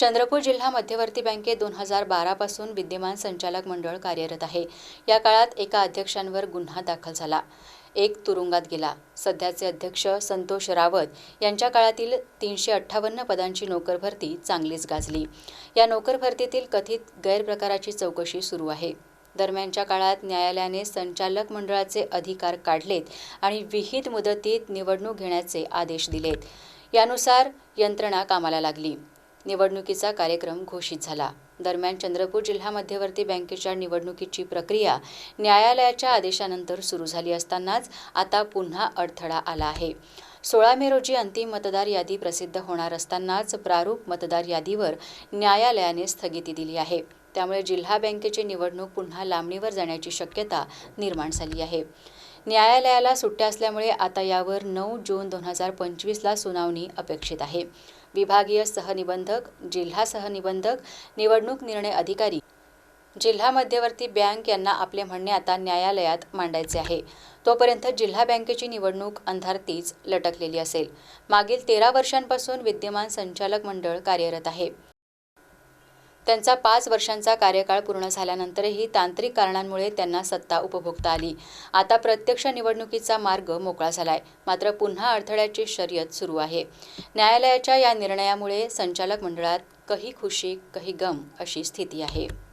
चंद्रपूर जिल्हा मध्यवर्ती बँकेत दोन हजार बारापासून विद्यमान संचालक मंडळ कार्यरत आहे. या काळात एका अध्यक्षांवर गुन्हा दाखल झाला. एक तुरुंगात गेला. सध्याचे अध्यक्ष संतोष रावत यांच्या काळातील तीनशे अठ्ठावन्न पदांची नोकर भरती चांगलीच गाजली. या नोकर भरतीतील कथित गैरप्रकाराची चौकशी सुरू आहे. दरम्यानच्या काळात न्यायालयाने संचालक मंडळाचे अधिकार काढलेत आणि विहित मुदतीत निवडणूक घेण्याचे आदेश दिलेत. यानुसार यंत्रणा कामाला लागली. निवडणुकीचा कार्यक्रम घोषित झाला. दरम्यान चंद्रपूर जिल्हा मध्यवर्ती बँकेच्या निवडणुकीची प्रक्रिया न्यायालयाच्या आदेशानंतर सुरू झाली असतानाच आता पुन्हा अडथळा आला आहे. सोळा मे रोजी अंतिम मतदार यादी प्रसिद्ध होणार असतानाच प्रारूप मतदार यादीवर न्यायालयाने स्थगिती दिली आहे. त्यामुळे जिल्हा बँकेची निवडणूक पुन्हा लांबणीवर जाण्याची शक्यता निर्माण झाली आहे. न्यायालयाला सुट्ट्या असल्यामुळे आता यावर नऊ जून दोन हजार पंचवीसला सुनावणी अपेक्षित आहे. विभागीय सहनिबंधक जिल्हा सहनिबंधक निवडणूक निर्णय अधिकारी जिल्हा मध्यवर्ती बँक यांना आपले म्हणणे आता न्यायालयात मांडायचे आहे. तोपर्यंत जिल्हा बँकेची निवडणूक अंधारतीच लटकलेली असेल. मागील तेरा वर्षांपासून विद्यमान संचालक मंडळ कार्यरत आहे. त्यांचा पाच वर्षांचा कार्यकाळ पूर्ण झाल्यानंतरही तांत्रिक कारणांमुळे त्यांना सत्ता उपभोगता आली. आता प्रत्यक्ष निवडणुकीचा मार्ग मोकळा झालाय. मात्र पुन्हा अडथळ्याची शर्यत सुरू आहे. न्यायालयाच्या या निर्णयामुळे संचालक मंडळात कही खुशी कही गम अशी स्थिती आहे.